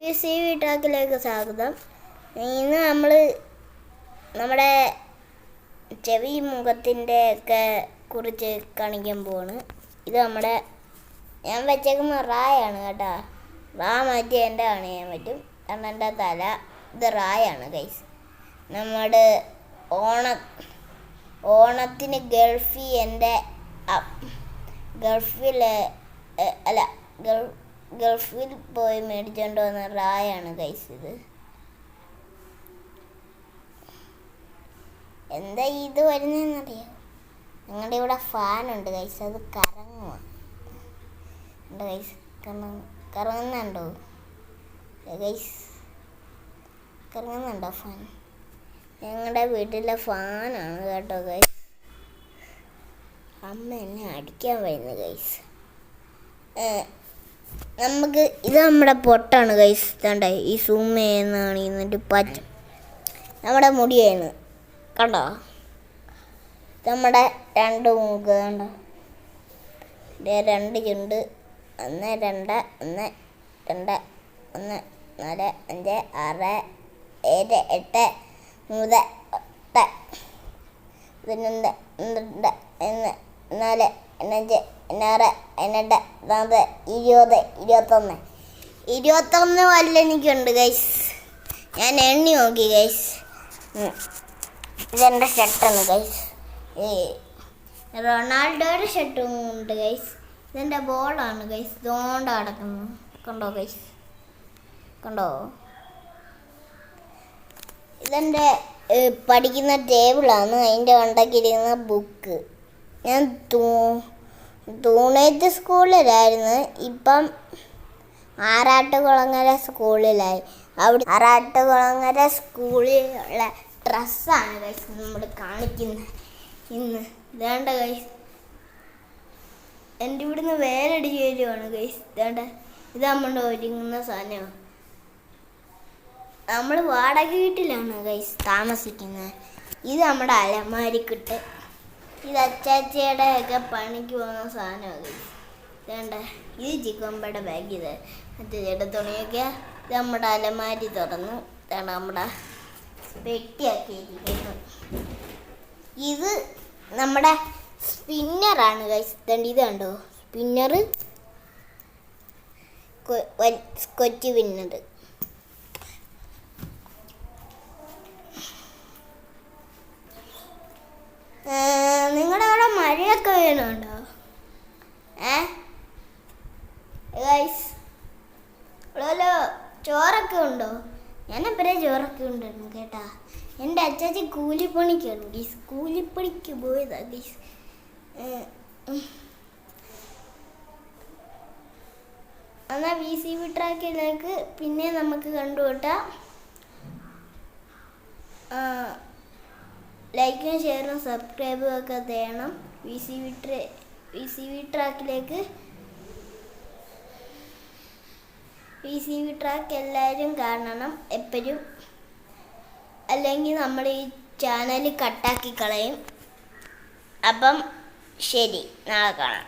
P C V ടാക്കിലേക്ക് സ്വാഗതം. ഇന്ന് നമ്മൾ നമ്മുടെ ചെവി മുഖത്തിന്റെ ഒക്കെ കുറിച്ച് കാണിക്കാൻ പോവാണ്. ഇത് നമ്മുടെ ഞാൻ വെച്ചേക്കുന്ന റായാണ് കേട്ടോ. റാ മാറ്റി എന്റെ കാണിക്കാൻ പറ്റും. കാരണം എന്റെ തല ഇത് റായാണ് ഗൈസ് നമ്മുടെ ഓണ ഓണത്തിന് ഗൾഫി എന്റെ ഗൾഫിലെ അല്ല ഗൾ ഗൾഫിൽ പോയി മേടിച്ചോണ്ട് വന്ന റായാണ് ഗൈസ് ഇത്. എന്താ ഇത് വരുന്നതെന്നറിയോ? ഞങ്ങളുടെ ഇവിടെ ഫാനുണ്ട് കഴിച്ചത് അത് കറങ്ങുക ഉണ്ട് ഗൈസ് കറങ്ങുന്നുണ്ടോ? കൈസ് കറങ്ങുന്നുണ്ടോ ഫാൻ ഞങ്ങളുടെ വീട്ടിലെ ഫാനാണ് കേട്ടോ കൈസ് അമ്മ എന്നെ അടിക്കാൻ വരുന്നു ഗൈസ് നമുക്ക് ഇത് നമ്മുടെ പൊട്ടാണ് കൈസ് ഇതാണ്ട ഈ സൂം ചെയ്യുന്നതാണ് എന്നിട്ട് പച്ച. നമ്മുടെ മുടിയാണ്. കണ്ടോ? നമ്മുടെ രണ്ട് മൂക്ക് കണ്ടോ? രണ്ട് ചുണ്ട്. ഒന്ന് രണ്ട് ഒന്ന് രണ്ട് ഒന്ന് നാല് അഞ്ച് ആറ് ഏഴ് എട്ട് മൂന്ന് എട്ട് പതിനൊന്ന് പന്ത്രണ്ട് ഒന്ന് നാല് അഞ്ച് പതിനാറ് പതിനെട്ട് പതിനാറ് ഇരുപത് ഇരുപത്തൊന്ന്. ഇരുപത്തൊന്ന് വല്ല എനിക്കുണ്ട് ഗൈസ് ഞാൻ എണ്ണി നോക്കി ഗൈസ് ഇതെന്റെ ഷർട്ടാണ് ഗൈസ് റൊണാൾഡോയുടെ ഷർട്ടും ഉണ്ട് ഗൈസ് ഇതെന്റെ ബോളാണ് ഗൈസ് ഇതുകൊണ്ട് കിടക്കുന്നു കണ്ടോ ഗൈസ് കണ്ടോ? ഇതെന്റെ പഠിക്കുന്ന ടേബിളാണ് അതിന്റെ ഉണ്ടാക്കിയിരിക്കുന്ന ബുക്ക് ഞാൻ തൂ തൂണേറ്റ് സ്കൂളിലായിരുന്നു. ഇപ്പം ആറാട്ടുകുളങ്ങര സ്കൂളിലായി. അവിടെ ആറാട്ടുകുളങ്ങര സ്കൂളിലുള്ള ഡ്രസ്സാണ് ഗൈസ് നമ്മൾ കാണിക്കുന്നത് ഇന്ന്. ഇതേണ്ട ഗൈസ് എന്റെ ഇവിടുന്ന് വേലടിച്ച് വരുവാണ് ഗൈസ് ഇതേണ്ട ഇത് നമ്മുടെ ഒരുങ്ങുന്ന സാധനമാണ് നമ്മൾ വാടക വീട്ടിലാണ് ഗൈസ് താമസിക്കുന്നത് ഇത് നമ്മുടെ അലമാരിക്കിട്ട്. ഇത് അച്ചാച്ചയുടെ ഒക്കെ പണിക്ക് പോകുന്ന സാധനമാണ് വേണ്ട ഇത് ചിക്കമ്പയുടെ ബാഗ് ഇത്. അച്ചാച്ചയുടെ തുണിയൊക്കെ ഇത് നമ്മുടെ അലമാരി തുറന്നു. ഇതാണ് നമ്മുടെ വെട്ടിയാക്കിയിരിക്കുന്നത് ഇത് നമ്മുടെ സ്പിന്നറാണ് കഴിച്ചിട്ടുണ്ട് ഇത് കണ്ടോ? സ്പിന്നർ കൊച്ചു പിന്നത് അവിടെ മഴയൊക്കെ വീണുണ്ടോ? ഏ? ഗൈസ് ഹലോ ചോറൊക്കെ ഉണ്ടോ? ഞാൻ എപ്പോഴേ ചോറൊക്കെ ഉണ്ടായിരുന്നു കേട്ടാ. എന്റെ അച്ചാച്ചി കൂലിപ്പണിക്കാണ് ഗീസ് കൂലിപ്പണിക്ക് പോയതാ ഗീസ് എന്നാൽ വി സി വി ട്രാക്കിലേക്ക് പിന്നെ നമുക്ക് കണ്ടുകൂട്ടാം ലൈക്കും ഷെയറും സബ്സ്ക്രൈബും ഒക്കെ ചെയ്യണം വി സി വി ട്രാക്കിലേക്ക് വി സി വി ട്രാക്ക് എല്ലാവരും കാണണം എപ്പോഴും. അല്ലെങ്കിൽ നമ്മൾ ഈ ചാനൽ കട്ടാക്കി കളയും. അപ്പം ശരി നാളെ കാണാം.